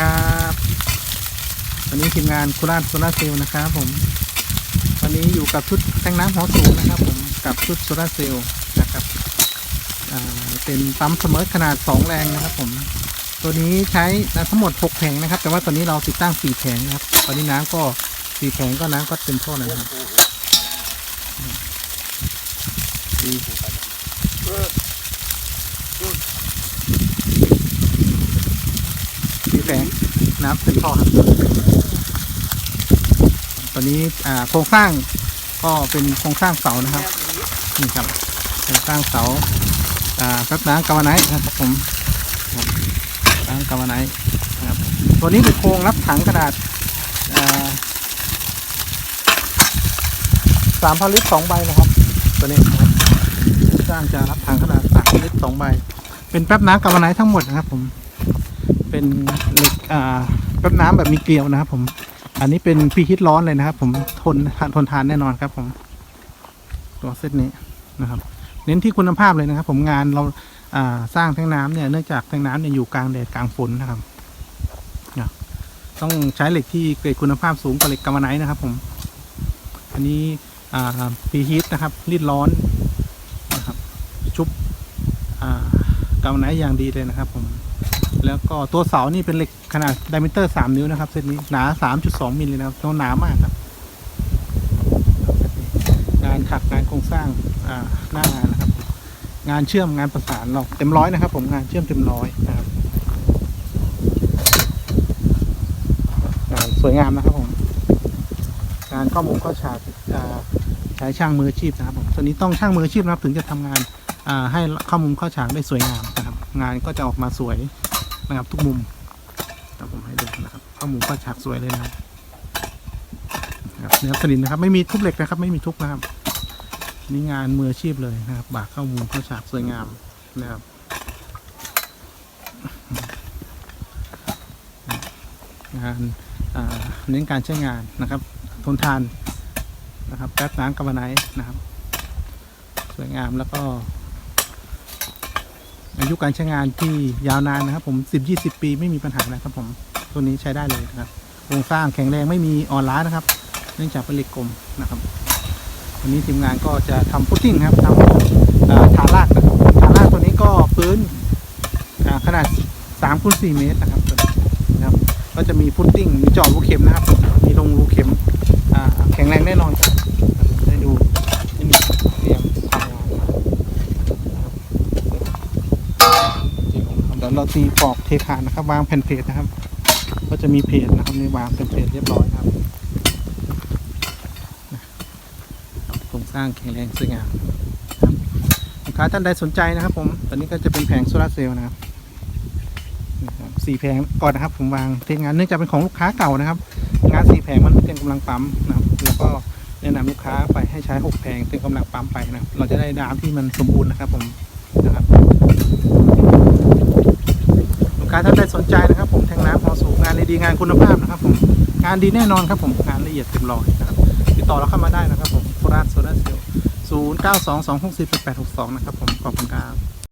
ครับ วันนี้ทีมงานโคราชโซลาเซลล์นะครับ ผม วันนี้อยู่กับชุดแทงน้ำหัวสูงนะครับ ผมกับชุดโซลาเซลล์นะครับเป็นปั๊มเสมอขนาด 2 แรงนะครับ ผม ตัวนี้ใช้ทั้งหมด 6 แผงนะครับ แต่ว่าตอนนี้เราติดตั้ง 4 แผงนะครับ ตอนนี้น้ำก็ 4 แผงก็น้ำก็เต็มท่อแล้วนะครับสี่สี่แผง น้ำเต็มท่อครับ ตอนนี้โครงสร้างก็เป็นโครงสร้างเสานะครับนี่ครับโครงสร้างเสาอ่าพักน้ำกาวไนท์นะครับผมครับน้ำกาวไนท์นะครับตัวนี้เป็นโครงรับถังกระดาษสามพันลิตรสองใบนะครับ ตัวนี้ครับสร้างจะรับถังขนาดสามลิตรสองใบ เป็นแป๊บน้ำกาวไนท์ทั้งหมดนะครับผม เป็นเหล็กอ่าแป๊บน้ำแบบมีเกลียวนะครับผม อันนี้เป็นพีฮิตร้อนเลยนะครับ ผมทนทนทานแน่นอนครับ ผมตัวเซตนี้นะครับ เน้นที่คุณภาพเลยนะครับ ผมงานเราอ่าสร้างแทงน้ำเนี่ยเนื่องจากแทงน้ำเนี่ยอยู่กลางแดดกลางฝนนะครับนะต้องใช้เหล็กที่เกรดคุณภาพสูงกว่าเหล็กกำมะไนนะครับ ผม อันนี้อ่าพีฮีทนะครับรีดร้อนนะครับ ชุบอ่ากำมะไนอย่างดีเลยนะครับ ผม แล้วก็ตัวเสานี่เป็นเหล็กขนาดไดเมเตอร์3นิ้วนะครับเซตนี้หนา3.2มมิลเลยนะครับตัวหนามากครับงานถักงานโครงสร้างอ่าหน้างานนะครับ งานเชื่อมงานประสานเราเต็มร้อยนะครับ ผมงานเชื่อมเต็มร้อยนะครับงานสวยงามนะครับผมงานข้อมูลข้อฉากอ่าใช้ช่างมืออาชีพนะครับผมตัวนี้ต้องช่างมืออาชีพนะครับ ถึงจะทำงานให้ข้อมูลข้อฉากได้สวยงามนะครับ งานก็จะออกมาสวย นะครับ ทุกมุมแต่ผมให้ดูนะครับข้อมูลข้อฉากสวยเลยนะครับนะครับเนื้อสนิทนะครับ ไม่มีทุบเหล็กนะครับ ไม่มีทุบนะครับ นี่งานมืออาชีพเลยนะครับ บากเข้ามุมเข้าฉากสวยงามนะครับงานเน้นการใช้งานนะครับ ทนทานนะครับแป๊บน้ำกระบะไนท์นะครับ สวยงามแล้วก็ อายุการใช้งานที่ยาวนานนะครับผม 10-20 ปีไม่มีปัญหานะครับผมตัวนี้ใช้ได้เลยนะครับโครงสร้างแข็งแรงไม่มีอ่อนล้านะครับ เนื่องจากเป็นเหล็กกลมนะครับวันนี้ทีมงานก็จะทำพุตติ้งครับทำฐานรากนะครับฐานรากตัวนี้ก็พื้นขนาด3คูณ4เมตรนะครับตัวนี้นะครับ ก็จะมีพุตติ้งมีจาะรูเข็มนะครับ มีลงรูเข็มแข็งแรงแน่นอนครับได้ดูนี่เตรียมทำงานนะครับเดี๋ ยวเราตีปอกเทคานนะครับ วางแผ่นเพจนะครับ ก็จะมีเพจนะครับในวางเป็นเพจเรียบร้อยครับโครงสร้างแข็งแรงสวยงามครับลูกค้าท่านใดสนใจนะครับ ผมตอนนี้ก็จะเป็นแผงโซลาร์เซลล์นะครับสี่แผงก่อนนะครับ ผมวางเทงานเนื่องจากเป็นของลูกค้าเก่านะครับ งานสี่แผงมันเต็มกำลังปั๊มนะครับ แล้วก็แนะนำลูกค้าไปให้ใช้หกแผงเต็มกำลังปั๊มไปนะครับเราจะได้น้ำที่มันสมบูรณ์นะครับ ผมนะครับาท่านใดสนใจนะครับ ผมแทงน้ำพอสูงงานดีๆงานคุณภาพนะครับ ผมงานดีแน่นอนครับผมงานละเอียดเต็มร้อยนะครับติดต่อเราเข้ามาได้นะครับผมโคราชโซลาร์เซลล์0 9 2 2 6 4 8 8 6 2นะครับผมขอบคุณครับ